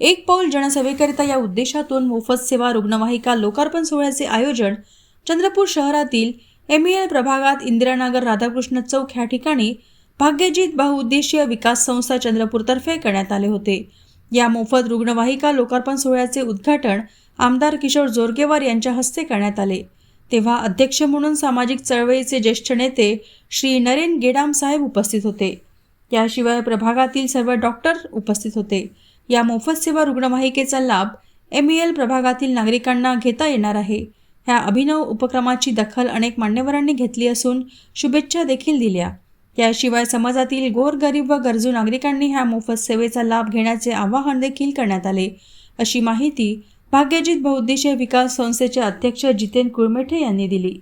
एक पाऊल जनसेवेकरिता या उद्देशातून मोफत सेवा रुग्णवाहिका लोकार्पण सोहळ्याचे आयोजन चंद्रपूर शहरातील एम एल प्रभागात इंदिरानगर राधाकृष्ण चौक ह्या ठिकाणी भाग्यजीत बहुउद्देशीय विकास संस्था चंद्रपूरतर्फे करण्यात आले होते. या मोफत रुग्णवाहिका लोकार्पण सोहळ्याचे उद्घाटन आमदार किशोर जोरगेवार यांच्या हस्ते करण्यात आले. तेव्हा अध्यक्ष म्हणून सामाजिक चळवळीचे ज्येष्ठ नेते श्री नरेन गेडाम साहेब उपस्थित होते. याशिवाय प्रभागातील सर्व डॉक्टर उपस्थित होते. या मोफत सेवा रुग्णवाहिकेचा लाभ एम एल प्रभागातील नागरिकांना घेता येणार आहे. ह्या अभिनव उपक्रमाची दखल अनेक मान्यवरांनी घेतली असून शुभेच्छा देखील दिल्या. याशिवाय समाजातील गोरगरीब व गरजू नागरिकांनी ह्या मोफत सेवेचा लाभ घेण्याचे आवाहन देखील करण्यात आले. अशी माहिती भाग्यजित बहुद्देशीय विकास संस्थेचे अध्यक्ष जितेन कुळमेठे यांनी दिली.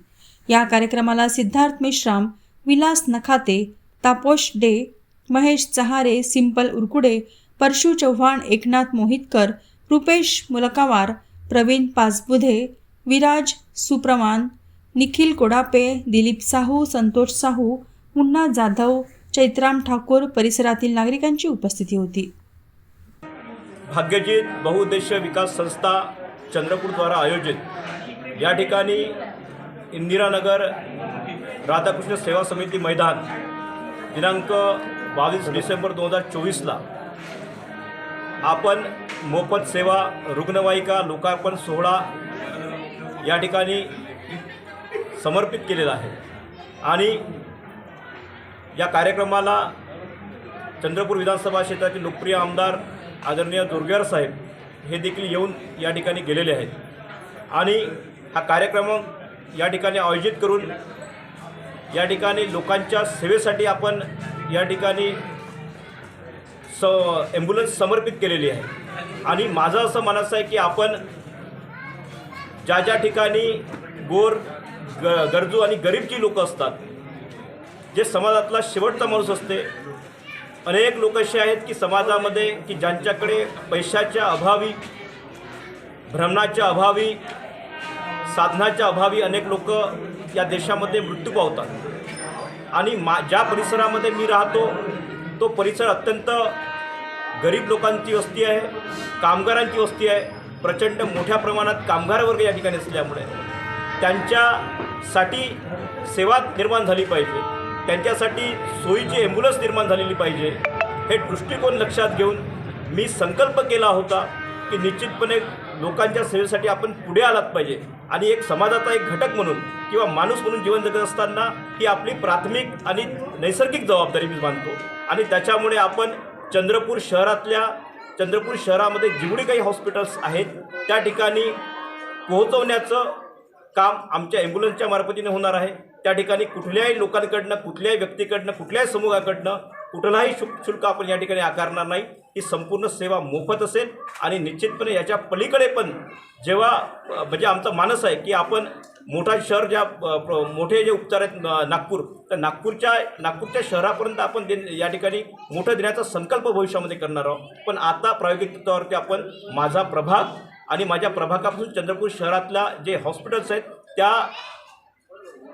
या कार्यक्रमाला सिद्धार्थ मेश्राम विलास नखाते तापोश डे महेश चहारे सिंपल उरकुडे परशु चव्हाण एकनाथ मोहितकर रुपेश मुलकावार प्रवीण पाचबुधे विराज सुप्रमान निखिल कोडापे दिलीप साहू संतोष साहू मुन्ना जाधव चैत्राम ठाकूर परिसरातील नागरिकांची उपस्थिती होती. भाग्यजीत बहुउद्देशीय विकास संस्था चंद्रपूरद्वारा आयोजित. या ठिकाणी इंदिरानगर राधाकृष्ण सेवा समिती मैदान दिनांक बावीस डिसेंबर दोन हजार चोवीसला आपण मोफत सेवा रुग्णवाहिका लोकार्पण सोहळा या ठिकाणी समर्पित केलेला आहे. आणि या कार्यक्रमाला चंद्रपूर विधानसभा क्षेत्रातील लोकप्रिय आमदार आदरणीय जोरगेवार साहेब हे देखील येऊन या ठिकाणी गेलेले आहेत. आणि हा कार्यक्रम या ठिकाणी आयोजित करून या ठिकाणी लोकांच्या सेवेसाठी आपण या ठिकाणी स ॲम्ब्युलन्स समर्पित केलेली आहे. आणि माझं असं म्हणायचं आहे की आपण ज्या ज्या ठिकाणी गोर ग गरजू आणि गरीब जी लोकं असतात जे समाजातला शेवटचा माणूस असते अनेक लोक असे आहेत की समाजामध्ये की ज्यांच्याकडे पैशाच्या अभावी भ्रमणाच्या अभावी साधनाच्या अभावी अनेक लोक या देशामध्ये मृत्यू पावतात. आणि मा ज्या परिसरामध्ये मी राहतो तो परिसर अत्यंत गरीब लोकांची वस्ती आहे कामगारांची वस्ती आहे प्रचंड मोठ्या प्रमाणात कामगार वर्ग या ठिकाणी असल्यामुळे त्यांच्यासाठी सेवा निर्माण झाली पाहिजे त्यांच्यासाठी सोयीची ॲम्ब्युलन्स निर्माण झालेली पाहिजे हे दृष्टिकोन लक्षात घेऊन मी संकल्प केला होता की निश्चितपणे लोकांच्या सेवेसाठी आपण पुढे आलात पाहिजे. आणि एक समाजाचा एक घटक म्हणून किंवा माणूस म्हणून जीवन जगत असताना ही आपली प्राथमिक आणि नैसर्गिक जबाबदारी मी मानतो. आणि त्याच्यामुळे आपण चंद्रपूर शहरातल्या चंद्रपूर शहरामध्ये जेवढी काही हॉस्पिटल्स आहेत त्या ठिकाणी पोहोचवण्याचं काम आमच्या ॲम्ब्युलन्सच्या मार्फतीने होणार आहे. त्या ठिकाणी कुठल्याही लोकांकडनं कुठल्याही व्यक्तीकडनं कुठल्याही समूहाकडनं कुठलाही शुल्क शुल्क आपण या ठिकाणी आकारणार नाही. ही संपूर्ण सेवा मोफत असेल आणि निश्चितपणे याच्या पलीकडे पण जेव्हा म्हणजे आमचा मानस आहे की आपण मोठा शहर ज्या मोठे जे उपचार आहेत नागपूर तर नागपूरच्या नागपूरच्या शहरापर्यंत आपण दे या ठिकाणी मोठं देण्याचा संकल्प भविष्यामध्ये करणार आहोत. पण आता प्रायोगिक तत्वावरती आपण माझा प्रभाग आणि माझ्या प्रभागापासून चंद्रपूर शहरातल्या जे हॉस्पिटल्स आहेत त्या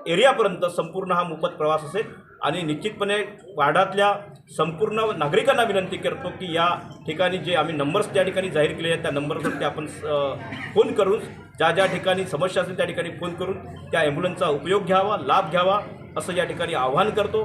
एरियापर्यंत संपूर्ण हा मोफत प्रवास असेल. आणि निश्चितपणे वार्डातल्या संपूर्ण नागरिकांना विनंती करतो की या ठिकाणी जे आम्ही नंबर्स त्या ठिकाणी जाहीर केले आहेत त्या नंबरवरती आपण फोन करून ज्या ज्या ठिकाणी समस्या असेल त्या ठिकाणी फोन करून त्या ॲम्ब्युलन्सचा उपयोग घ्यावा लाभ घ्यावा असं या ठिकाणी आवाहन करतो.